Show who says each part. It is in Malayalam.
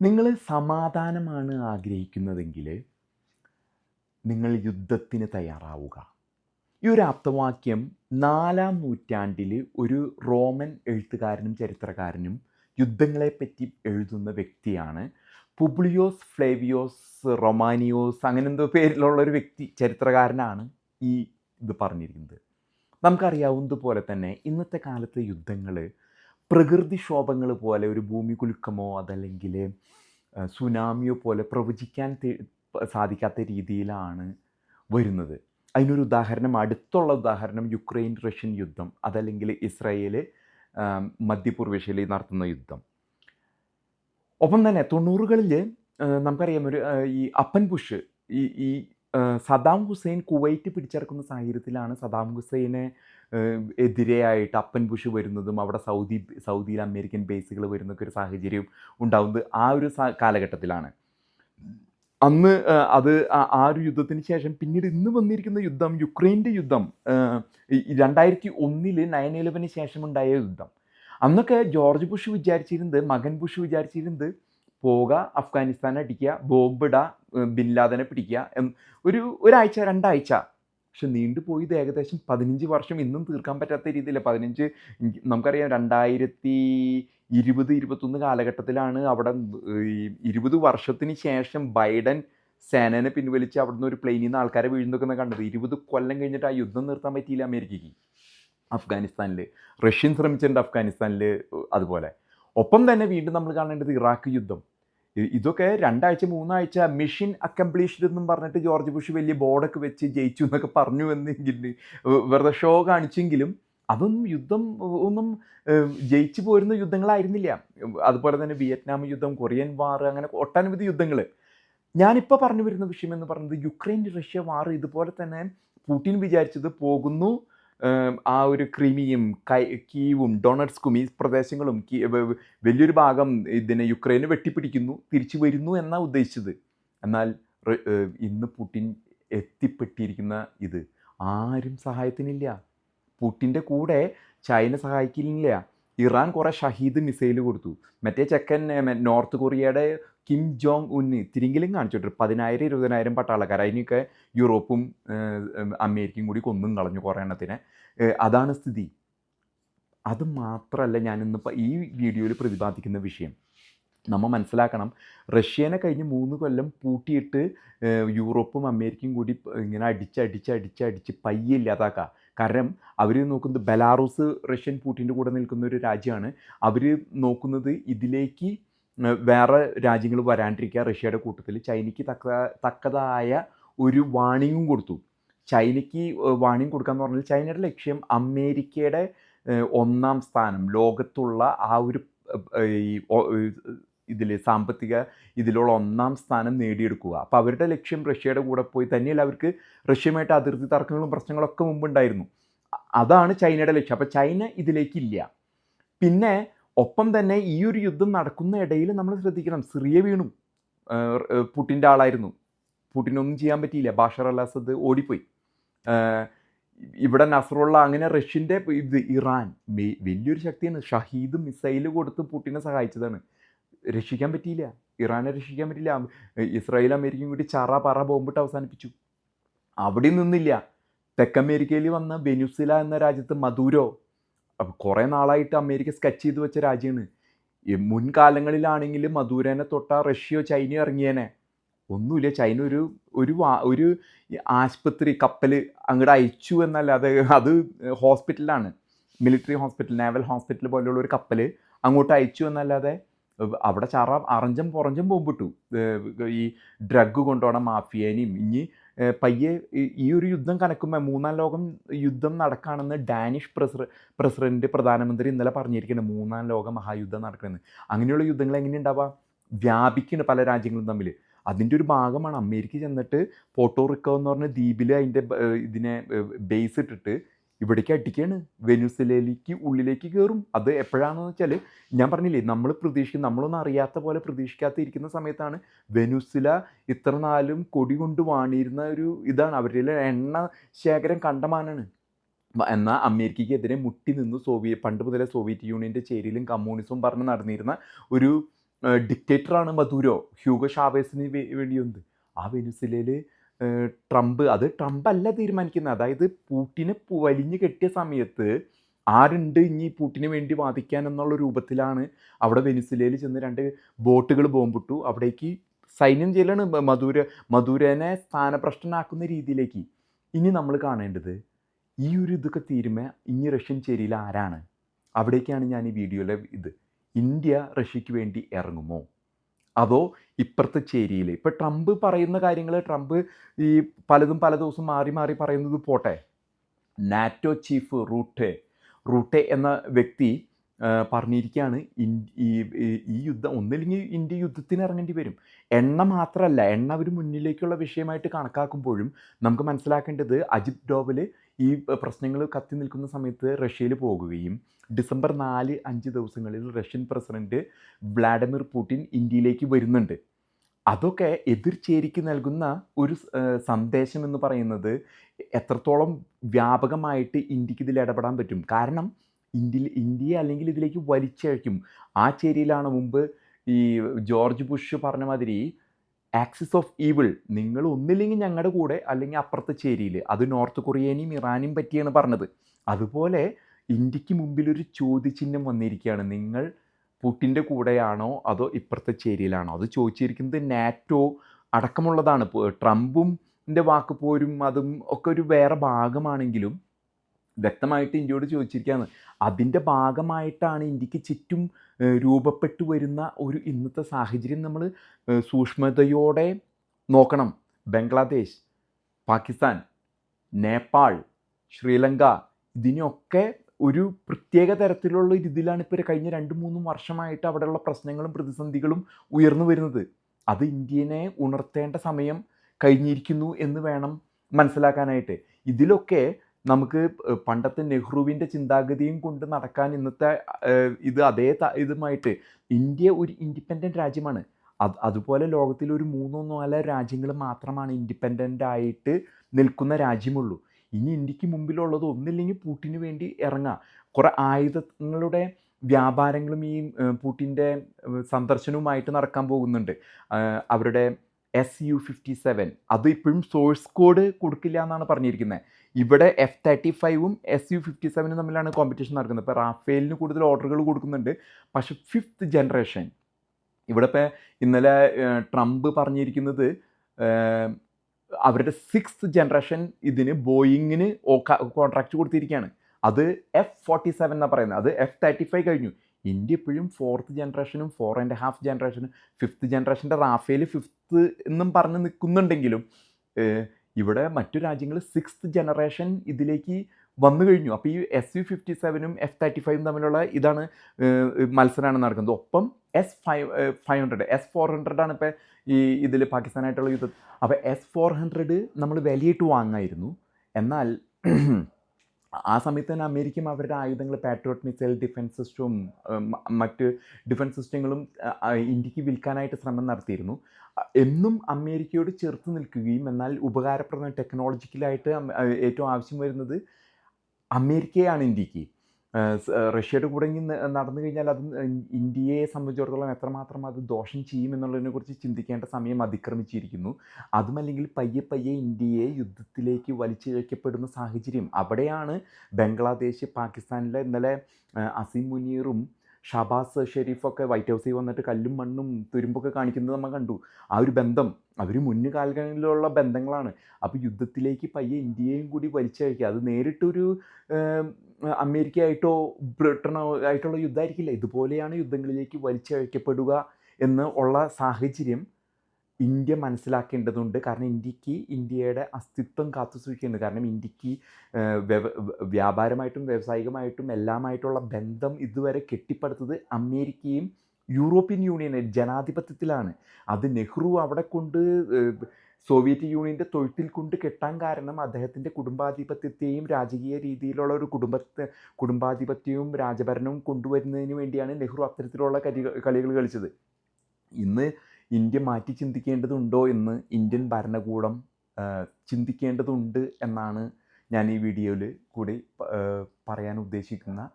Speaker 1: നിങ്ങൾ സമാധാനമാണ് ആഗ്രഹിക്കുന്നതെങ്കിൽ നിങ്ങൾ യുദ്ധത്തിന് തയ്യാറാവുക. ഈ ഒരു ആപ്തവാക്യം നാലാം നൂറ്റാണ്ടിൽ ഒരു റോമൻ എഴുത്തുകാരനും ചരിത്രകാരനും യുദ്ധങ്ങളെപ്പറ്റി എഴുതുന്ന വ്യക്തിയാണ്. പുബ്ലിയോസ് ഫ്ലേവിയോസ് റൊമാനിയോസ് അങ്ങനെ എന്തോ പേരിലുള്ള ഒരു വ്യക്തി ചരിത്രകാരനാണ് ഈ ഇത് പറഞ്ഞിരിക്കുന്നത്. നമുക്കറിയാവുന്നതുപോലെ തന്നെ ഇന്നത്തെ കാലത്തെ യുദ്ധങ്ങൾ പ്രകൃതിക്ഷോഭങ്ങൾ പോലെ ഒരു ഭൂമികുലുക്കമോ അതല്ലെങ്കിൽ സുനാമിയോ പോലെ പ്രവചിക്കാൻ സാധിക്കാത്ത രീതിയിലാണ് വരുന്നത്. അതിനൊരു ഉദാഹരണം അടുത്തുള്ള ഉദാഹരണം യുക്രൈൻ റഷ്യൻ യുദ്ധം അതല്ലെങ്കിൽ ഇസ്രായേൽ മധ്യപൂർവേഷ്യയിൽ നടത്തുന്ന യുദ്ധം. ഒപ്പം തന്നെ തൊണ്ണൂറുകളിൽ നമുക്കറിയാം ഒരു ഈ അപ്പൻ പുഷ് ഈ ഈ സദാം ഹുസൈൻ കുവൈറ്റ് പിടിച്ചെടുക്കുന്ന സാഹചര്യത്തിലാണ് സദാം ഹുസൈനെ എതിരെയായിട്ട് അപ്പൻ ബുഷ് വരുന്നതും അവിടെ സൗദി സൗദിയിൽ അമേരിക്കൻ ബേസുകൾ വരുന്നൊക്കെ ഒരു സാഹചര്യം ഉണ്ടാവുന്നത് ആ ഒരു കാലഘട്ടത്തിലാണ്. അന്ന് അത് ആ- ഒരു യുദ്ധത്തിന് ശേഷം പിന്നീട് ഇന്ന് വന്നിരിക്കുന്ന യുദ്ധം യുക്രൈന്റെ യുദ്ധം രണ്ടായിരത്തി ഒന്നിൽ നയൻ ഇലവന് ശേഷം ഉണ്ടായ യുദ്ധം. അന്നൊക്കെ ജോർജ് ബുഷ് വിചാരിച്ചിരുന്നത് മകൻ ബുഷ് വിചാരിച്ചിരുന്നത് പോവുക അഫ്ഗാനിസ്ഥാൻ അടിക്കുക ബോംബിടുക ബിൻലാദനെ ബിൻ ലാദനെ പിടിക്കുക ഒരു ഒരാഴ്ച രണ്ടാഴ്ച. പക്ഷെ നീണ്ടുപോയത് ഏകദേശം പതിനഞ്ച് വർഷം ഇന്നും തീർക്കാൻ പറ്റാത്ത രീതിയിൽ പതിനഞ്ച് നമുക്കറിയാം രണ്ടായിരത്തി ഇരുപത് ഇരുപത്തൊന്ന് കാലഘട്ടത്തിലാണ് അവിടെ ഇരുപത് വർഷത്തിന് ശേഷം ബൈഡൻ സേനനെ പിൻവലിച്ച് അവിടുന്ന് ഒരു പ്ലെയിനിൽ നിന്ന് ആൾക്കാരെ വീഴുന്നൊക്കെ കണ്ടത്. ഇരുപത് കൊല്ലം കഴിഞ്ഞിട്ട് ആ യുദ്ധം നിർത്താൻ പറ്റിയില്ല അമേരിക്കയ്ക്ക്. അഫ്ഗാനിസ്ഥാനിൽ റഷ്യൻ ശ്രമിച്ചിട്ടുണ്ട് അഫ്ഗാനിസ്ഥാനിൽ അതുപോലെ. ഒപ്പം തന്നെ വീണ്ടും നമ്മൾ കാണേണ്ടത് ഇറാഖ് യുദ്ധം. ഇതൊക്കെ രണ്ടാഴ്ച മൂന്നാഴ്ച മിഷൻ അക്കംപ്ലീഷ്ഡ് എന്നും പറഞ്ഞിട്ട് ജോർജ് ബുഷ് വലിയ ബോർഡൊക്കെ വെച്ച് ജയിച്ചു എന്നൊക്കെ പറഞ്ഞു എന്നെങ്കിൽ വെറുതെ ഷോ കാണിച്ചെങ്കിലും അതൊന്നും യുദ്ധം ഒന്നും ജയിച്ചു പോരുന്ന യുദ്ധങ്ങളായിരുന്നില്ല. അതുപോലെ തന്നെ വിയറ്റ്നാം യുദ്ധം കൊറിയൻ വാർ അങ്ങനെ ഒട്ടനവധി യുദ്ധങ്ങൾ ഞാനിപ്പോൾ പറഞ്ഞു വരുന്ന വിഷയം എന്ന് പറയുന്നത് യുക്രൈൻ റഷ്യ വാർ ഇതുപോലെ തന്നെ പുടിൻ വിചാരിച്ചത് പോകുന്നു. ആ ഒരു ക്രിമിയും കീവും ഡൊണറ്റ്സ്കും ഈ പ്രദേശങ്ങളും വലിയൊരു ഭാഗം ഇതിനെ യുക്രൈന് വെട്ടിപ്പിടിക്കുന്നു തിരിച്ചു വരുന്നു എന്നാണ് ഉദ്ദേശിച്ചത്. എന്നാൽ ഇന്ന് പുടിൻ എത്തിപ്പെട്ടിരിക്കുന്ന ഇത് ആരും സഹായത്തിനില്ല. പുട്ടിന്റെ കൂടെ ചൈന സഹായിക്കുന്നില്ല ഇറാൻ കുറേ ഷഹീദ് മിസൈൽ കൊടുത്തു. മറ്റേ ചെക്കൻ നോർത്ത് കൊറിയയുടെ കിം ജോങ് ഉന്ന് തിരിങ്കിലും കാണിച്ചിട്ട് പതിനായിരം ഇരുപതിനായിരം പട്ടാളക്കാർ അതിനൊക്കെ യൂറോപ്പും അമേരിക്കയും കൂടി കൊന്നും കളഞ്ഞു കുറേ എണ്ണത്തിനെ. അതാണ് സ്ഥിതി. അത് മാത്രമല്ല ഞാനിന്ന് ഈ വീഡിയോയിൽ പ്രതിപാദിക്കുന്ന വിഷയം. നമ്മൾ മനസ്സിലാക്കണം റഷ്യനെ കഴിഞ്ഞ് മൂന്ന് കൊല്ലം പൂട്ടിയിട്ട് യൂറോപ്പും അമേരിക്കയും കൂടി ഇങ്ങനെ അടിച്ച് അടിച്ച് അടിച്ച് അടിച്ച് പയ്യെ കാരണം അവർ നോക്കുന്നത് ബലാറൂസ് റഷ്യൻ പൂട്ടിന്റെ കൂടെ നിൽക്കുന്ന ഒരു രാജ്യമാണ്. അവർ നോക്കുന്നത് ഇതിലേക്ക് വേറെ രാജ്യങ്ങൾ വരാണ്ടിരിക്കുക. റഷ്യയുടെ കൂട്ടത്തിൽ ചൈനയ്ക്ക് തക്ക തക്കതായ ഒരു വാണിങ്ങും കൊടുത്തു. ചൈനയ്ക്ക് വാണിംഗ് കൊടുക്കാന്ന് പറഞ്ഞാൽ ചൈനയുടെ ലക്ഷ്യം അമേരിക്കയുടെ ഒന്നാം സ്ഥാനം ലോകത്തുള്ള ആ ഒരു ഇതിൽ സാമ്പത്തിക ഇതിലുള്ള ഒന്നാം സ്ഥാനം നേടിയെടുക്കുക. അപ്പോൾ അവരുടെ ലക്ഷ്യം റഷ്യയുടെ കൂടെ പോയി തന്നെയല്ല അവർക്ക് റഷ്യയുമായിട്ട് അതിർത്തി തർക്കങ്ങളും പ്രശ്നങ്ങളൊക്കെ മുമ്പുണ്ടായിരുന്നു. അതാണ് ചൈനയുടെ ലക്ഷ്യം. അപ്പോൾ ചൈന ഇതിലേക്കില്ല. പിന്നെ ഒപ്പം തന്നെ ഈ ഒരു യുദ്ധം നടക്കുന്ന ഇടയിൽ നമ്മൾ ശ്രദ്ധിക്കണം. സിറിയ വീണു. പുട്ടിന്റെ ആളായിരുന്നു. പുട്ടിനൊന്നും ചെയ്യാൻ പറ്റിയില്ല. ബാഷർ അൽ അസദ് ഓടിപ്പോയി. ഇവിടെ നസറുള്ള അങ്ങനെ റഷ്യന്റെ ഇത് ഇറാൻ വലിയൊരു ശക്തിയാണ്. ഷഹീദ് മിസൈൽ കൊടുത്ത് പുട്ടിനെ സഹായിച്ചതാണ്. രക്ഷിക്കാൻ പറ്റിയില്ല. ഇറാനെ രക്ഷിക്കാൻ പറ്റില്ല ഇസ്രായേൽ അമേരിക്കയും കൂടി ചറ പറ ബോംബിട്ട് അവസാനിപ്പിച്ചു. അവിടെ നിന്നില്ല. തെക്കമേരിക്കയിൽ വന്ന വെനുസില എന്ന രാജ്യത്ത് മധുരോ കുറേ നാളായിട്ട് അമേരിക്ക സ്കെച്ച് ചെയ്ത് വെച്ച രാജ്യമാണ് മുൻകാലങ്ങളിലാണെങ്കിൽ മധുരനെ തൊട്ട റഷ്യയോ ചൈനയോ ഇറങ്ങിയേനെ. ഒന്നുമില്ല. ചൈന ഒരു ഒരു ഒരു ആശുപത്രി കപ്പൽ അങ്ങോട്ട് അയച്ചു എന്നല്ലാതെ അത് ഹോസ്പിറ്റലാണ്. മിലിറ്ററി ഹോസ്പിറ്റൽ നേവൽ ഹോസ്പിറ്റൽ പോലെയുള്ള ഒരു കപ്പൽ അങ്ങോട്ട് അയച്ചു എന്നല്ലാതെ അവിടെ ചാറ അറഞ്ചും പുറഞ്ചും ഏഹ് ഈ ഡ്രഗ് കൊണ്ടുപോകണ മാഫിയേനെയും. ഇനി പയ്യെ ഈ- ഒരു യുദ്ധം കനക്കുമ്പോൾ മൂന്നാം ലോകം യുദ്ധം നടക്കുകയാണെന്ന് ഡാനിഷ് പ്രസിഡ പ്രസിഡന്റ് പ്രധാനമന്ത്രി ഇന്നലെ പറഞ്ഞിരിക്കുന്നത് മൂന്നാം ലോക മഹായുദ്ധം നടക്കുന്നത് അങ്ങനെയുള്ള യുദ്ധങ്ങൾ എങ്ങനെ ഉണ്ടാവുക വ്യാപിക്കുന്നു പല രാജ്യങ്ങളും തമ്മിൽ അതിന്റെ ഒരു ഭാഗമാണ് അമേരിക്ക ചെന്നിട്ട് പോട്ടോറിക്കോ എന്ന് പറഞ്ഞ ദ്വീപിൽ അതിന്റെ ഇതിനെ ബേസ് ഇട്ടിട്ട് ഇവിടേക്ക് അടിക്കുകയാണ് വെനുസിലയിലേക്ക് ഉള്ളിലേക്ക് കയറും അത് എപ്പോഴാണെന്ന് വെച്ചാൽ ഞാൻ പറഞ്ഞില്ലേ നമ്മൾ പ്രതീക്ഷിക്കും നമ്മളൊന്നും അറിയാത്ത പോലെ പ്രതീക്ഷിക്കാത്തിരിക്കുന്ന സമയത്താണ് വെനുസില ഇത്ര നാളും കൊടി കൊണ്ട് വാണിരുന്ന ഒരു ഇതാണ്. അവരുടെ എണ്ണ ശേഖരം കണ്ടമാനാണ് എന്നാൽ അമേരിക്കയ്ക്കെതിരെ മുട്ടി നിന്ന് സോവിയറ്റ് പണ്ട് മുതലേ സോവിയറ്റ് യൂണിയന്റെ ചേരിയിലും കമ്മ്യൂണിസവും പറഞ്ഞ് നടന്നിരുന്ന ഒരു ഡിക്റ്റേറ്ററാണ് മധുരോ ഹ്യൂഗോ ഷാവേസിന് വേണ്ടിയുണ്ട്. ആ വെനിസിലയിൽ ട്രംപ്. അത് ട്രംപ് അല്ല തീരുമാനിക്കുന്നത്. അതായത് പൂട്ടിനെ വലിഞ്ഞു കെട്ടിയ സമയത്ത് ആരുണ്ട് ഇനി പൂട്ടിന് വേണ്ടി വാദിക്കാൻ എന്നുള്ള രൂപത്തിലാണ് അവിടെ വെനിസിലയിൽ ചെന്ന് രണ്ട് ബോട്ടുകൾ ബോംബിട്ടു. അവിടേക്ക് സൈന്യം ചെയ്യലാണ് മധുര മധുരനെ സ്ഥാനഭ്രഷ്ടനാക്കുന്ന രീതിയിലേക്ക്. ഇനി നമ്മൾ കാണേണ്ടത് ഈ ഒരു ഇതൊക്കെ തീരുമേ ഇനി റഷ്യൻ ചേരിയിൽ ആരാണ്? അവിടേക്കാണ് ഞാൻ ഈ വീഡിയോയിലെ ഇത്. ഇന്ത്യ റഷ്യക്ക് വേണ്ടി ഇറങ്ങുമോ? അതോ ഇപ്പുറത്തെ ചേരിയിൽ ഇപ്പോൾ ട്രംപ് പറയുന്ന കാര്യങ്ങൾ ട്രംപ് ഈ പലതും പല ദിവസം മാറി മാറി പറയുന്നത് പോട്ടെ. NATO chief Rutte. റൂട്ടെ എന്ന വ്യക്തി പറഞ്ഞിരിക്കുകയാണ് ഈ യുദ്ധം ഒന്നില്ലെങ്കിൽ ഇന്ത്യ യുദ്ധത്തിന് ഇറങ്ങേണ്ടി വരും. എണ്ണ മാത്രമല്ല എണ്ണ അവർ മുന്നിലേക്കുള്ള വിഷയമായിട്ട് കണക്കാക്കുമ്പോഴും നമുക്ക് മനസ്സിലാക്കേണ്ടത് അജിത് ഡോവൽ ഈ പ്രശ്നങ്ങൾ കത്തി നിൽക്കുന്ന സമയത്ത് റഷ്യയിൽ പോകുകയും ഡിസംബർ നാല് അഞ്ച് ദിവസങ്ങളിൽ റഷ്യൻ പ്രസിഡന്റ് വ്ളാഡിമിർ പുടിൻ ഇന്ത്യയിലേക്ക് വരുന്നുണ്ട്. അതൊക്കെ എതിർചേരിക്ക് നൽകുന്ന ഒരു സന്ദേശം എന്ന് പറയുന്നത് എത്രത്തോളം വ്യാപകമായിട്ട് ഇന്ത്യയ്ക്ക് ഇതിൽ ഇടപെടാൻ പറ്റും. കാരണം ഇന്ത്യയിൽ ഇന്ത്യയെ അല്ലെങ്കിൽ ഇതിലേക്ക് വലിച്ചഴക്കും ആ ചേരിയിലാണ് മുമ്പ് ഈ ജോർജ് ബുഷ് പറഞ്ഞ മാതിരി ആക്സിസ് ഓഫ് ഈവിൾ നിങ്ങൾ ഒന്നില്ലെങ്കിൽ ഞങ്ങളുടെ കൂടെ അല്ലെങ്കിൽ അപ്പുറത്തെ ചേരിയിൽ. അത് നോർത്ത് കൊറിയനെയും ഇറാനെയും പറ്റിയാണ് പറഞ്ഞത്. അതുപോലെ ഇന്ത്യയ്ക്ക് മുമ്പിലൊരു ചോദ്യചിഹ്നം വന്നിരിക്കുകയാണ്. നിങ്ങൾ പുട്ടിന്റെ കൂടെയാണോ അതോ ഇപ്പുറത്തെ ചേരിയിലാണോ? അത് ചോദിച്ചിരിക്കുന്നത് നാറ്റോ അടക്കമുള്ളതാണ്. ട്രംപും വാക്ക് പോരും അതും ഒക്കെ ഒരു വേറെ ഭാഗമാണെങ്കിലും വ്യക്തമായിട്ട് ഇന്ത്യയോട് ചോദിച്ചിരിക്കുകയാണ്. അതിന്റെ ഭാഗമായിട്ടാണ് ഇന്ത്യയ്ക്ക് ചുറ്റും രൂപപ്പെട്ടു വരുന്ന ഒരു ഇന്നത്തെ സാഹചര്യം നമ്മൾ സൂക്ഷ്മതയോടെ നോക്കണം. ബംഗ്ലാദേശ് പാകിസ്ഥാൻ നേപ്പാൾ ശ്രീലങ്ക ഇതിനൊക്കെ ഒരു പ്രത്യേക തരത്തിലുള്ള ഇതിലാണ് ഇപ്പോൾ കഴിഞ്ഞ രണ്ട് മൂന്നും വർഷമായിട്ട് അവിടെയുള്ള പ്രശ്നങ്ങളും പ്രതിസന്ധികളും ഉയർന്നു വരുന്നത്. അത് ഇന്ത്യനെ ഉണർത്തേണ്ട സമയം കഴിഞ്ഞിരിക്കുന്നു എന്ന് വേണം മനസ്സിലാക്കാനായിട്ട്. ഇതിലൊക്കെ നമുക്ക് പണ്ടത്തെ നെഹ്റുവിന്റെ ചിന്താഗതിയും കൊണ്ട് നടക്കാൻ ഇന്നത്തെ ഇത് അതേ ഇതുമായിട്ട് ഇന്ത്യ ഒരു ഇൻഡിപെൻഡന്റ് രാജ്യമാണ്. അത് അതുപോലെ ലോകത്തിൽ ഒരു മൂന്നോ നാലോ രാജ്യങ്ങൾ മാത്രമാണ് ഇൻഡിപെൻഡന്റ് ആയിട്ട് നിൽക്കുന്ന രാജ്യമുള്ളൂ. ഇനി ഇന്ത്യയ്ക്ക് മുമ്പിലുള്ളത് ഒന്നില്ലെങ്കിൽ പൂട്ടിന് വേണ്ടി ഇറങ്ങുക കുറേ ആയുധങ്ങളുടെ വ്യാപാരങ്ങളും ഈ പൂട്ടിന്റെ സന്ദർശനവുമായിട്ട് നടക്കാൻ പോകുന്നുണ്ട്. അവരുടെ എസ് യു ഫിഫ്റ്റി സെവൻ. അത് ഇപ്പോഴും സോഴ്സ് കോഡ് കൊടുക്കില്ല എന്നാണ് പറഞ്ഞിരിക്കുന്നത്. ഇവിടെ എഫ് തേർട്ടി ഫൈവും എസ് യു ഫിഫ്റ്റി സെവനും തമ്മിലാണ് കോമ്പറ്റീഷൻ നടക്കുന്നത്. ഇപ്പോൾ റാഫേലിന് കൂടുതൽ ഓർഡറുകൾ കൊടുക്കുന്നുണ്ട്. പക്ഷേ ഫിഫ്ത്ത് ജനറേഷൻ ഇവിടെ ഇപ്പോൾ ഇന്നലെ ട്രംപ് പറഞ്ഞിരിക്കുന്നത് അവരുടെ സിക്സ്ത് ജനറേഷൻ ഇതിന് ബോയിങ്ങിന് കോൺട്രാക്റ്റ് കൊടുത്തിരിക്കുകയാണ് അത് എഫ് ഫോർട്ടി സെവൻ എന്നാണ് പറയുന്നത്. അത് എഫ് തേർട്ടി ഫൈവ് കഴിഞ്ഞു. ഇന്ത്യ ഇപ്പോഴും ഫോർത്ത് ജനറേഷനും ഫോർ ആൻഡ് ഹാഫ് ജനറേഷനും ഫിഫ്ത്ത് ജനറേഷന്റെ റാഫേൽ ഫിഫ്ത്ത് എന്നും പറഞ്ഞ് നിൽക്കുന്നുണ്ടെങ്കിലും ഇവിടെ മറ്റു രാജ്യങ്ങൾ സിക്സ്ത് ജനറേഷൻ ഇതിലേക്ക് വന്നു കഴിഞ്ഞു. അപ്പോൾ ഈ എസ് യു ഫിഫ്റ്റി സെവനും എഫ് തേർട്ടി ഫൈവും തമ്മിലുള്ള ഇതാണ് മത്സരമാണ് നടക്കുന്നത്. ഒപ്പം S five five hundred S four hundred ആണ് ഇപ്പോൾ ഈ ഇതിൽ പാകിസ്ഥാനായിട്ടുള്ള യുദ്ധം അപ്പോൾ എസ് ഫോർ ഹൺഡ്രഡ് നമ്മൾ വിലയിട്ട് വാങ്ങായിരുന്നു. എന്നാൽ ആ സമയത്ത് തന്നെ അമേരിക്കയും അവരുടെ ആയുധങ്ങൾ പാട്രിയോട്ട് മിസൈൽ ഡിഫൻസ് സിസ്റ്റവും മറ്റ് ഡിഫൻസ് സിസ്റ്റങ്ങളും ഇന്ത്യയ്ക്ക് വിൽക്കാനായിട്ട് ശ്രമം നടത്തിയിരുന്നു. എന്നും അമേരിക്കയോട് ചേർത്ത് നിൽക്കുകയും എന്നാൽ ഉപകാരപ്രദം ടെക്നോളജിക്കലായിട്ട് ഏറ്റവും ആവശ്യം വരുന്നത് അമേരിക്കയാണ് ഇന്ത്യയ്ക്ക്. റഷ്യയുടെ കൂടെ നടന്നു കഴിഞ്ഞാൽ അത് ഇന്ത്യയെ സംബന്ധിച്ചിടത്തോളം എത്രമാത്രം അത് ദോഷം ചെയ്യും എന്നുള്ളതിനെ കുറിച്ച് ചിന്തിക്കേണ്ട സമയം അതിക്രമിച്ചിരിക്കുന്നു. അതുമല്ലെങ്കിൽ പയ്യെ പയ്യെ ഇന്ത്യയെ യുദ്ധത്തിലേക്ക് വലിച്ചിഴക്കപ്പെടുന്ന സാഹചര്യം അവിടെയാണ് ബംഗ്ലാദേശ് പാകിസ്ഥാനിലെ ഇന്നലെ അസീം മുനീറും ഷബാസ് ഷെരീഫൊക്കെ വൈറ്റ് ഹൗസിൽ വന്നിട്ട് കല്ലും മണ്ണും തുരുമ്പൊക്കെ കാണിക്കുന്നത് നമ്മൾ കണ്ടു. ആ ഒരു ബന്ധം അവർ മുന്നു കാലങ്ങളിലുള്ള ബന്ധങ്ങളാണ്. അപ്പോൾ യുദ്ധത്തിലേക്ക് പയ്യെ ഇന്ത്യയും കൂടി വലിച്ചയക്കുക അത് നേരിട്ടൊരു അമേരിക്കയായിട്ടോ ബ്രിട്ടനോ ആയിട്ടുള്ള യുദ്ധമായിരിക്കില്ല. ഇതുപോലെയാണ് യുദ്ധങ്ങളിലേക്ക് വലിച്ചയക്കപ്പെടുക എന്ന് ഉള്ള സാഹചര്യം ഇന്ത്യ മനസ്സിലാക്കേണ്ടതുണ്ട്. കാരണം ഇന്ത്യയ്ക്ക് ഇന്ത്യയുടെ അസ്തിത്വം കാത്തു കാരണം ഇന്ത്യയ്ക്ക് വ്യാപാരമായിട്ടും വ്യാവസായികമായിട്ടും എല്ലാമായിട്ടുള്ള ബന്ധം ഇതുവരെ കെട്ടിപ്പടുത്തത് അമേരിക്കയും യൂറോപ്യൻ യൂണിയൻ ജനാധിപത്യത്തിലാണ്. അത് നെഹ്റു അവിടെ കൊണ്ട് സോവിയറ്റ് യൂണിയന്റെ തൊഴുത്തിൽ കൊണ്ട് കെട്ടാൻ കാരണം അദ്ദേഹത്തിന്റെ കുടുംബാധിപത്യത്തെയും രാജകീയ രീതിയിലുള്ള ഒരു കുടുംബത്തെ കുടുംബാധിപത്യവും രാജഭരണവും കൊണ്ടുവരുന്നതിന് വേണ്ടിയാണ് നെഹ്റു അത്തരത്തിലുള്ള കളി കളികൾ കളിച്ചത്. ഇന്ന് ഇന്ത്യ മാറ്റി ചിന്തിക്കേണ്ടതുണ്ടോ എന്ന് ഇന്ത്യൻ ഭരണകൂടം ചിന്തിക്കേണ്ടതുണ്ട് എന്നാണ് ഞാൻ ഈ വീഡിയോയിൽ കൂടി പറയാൻ ഉദ്ദേശിക്കുന്ന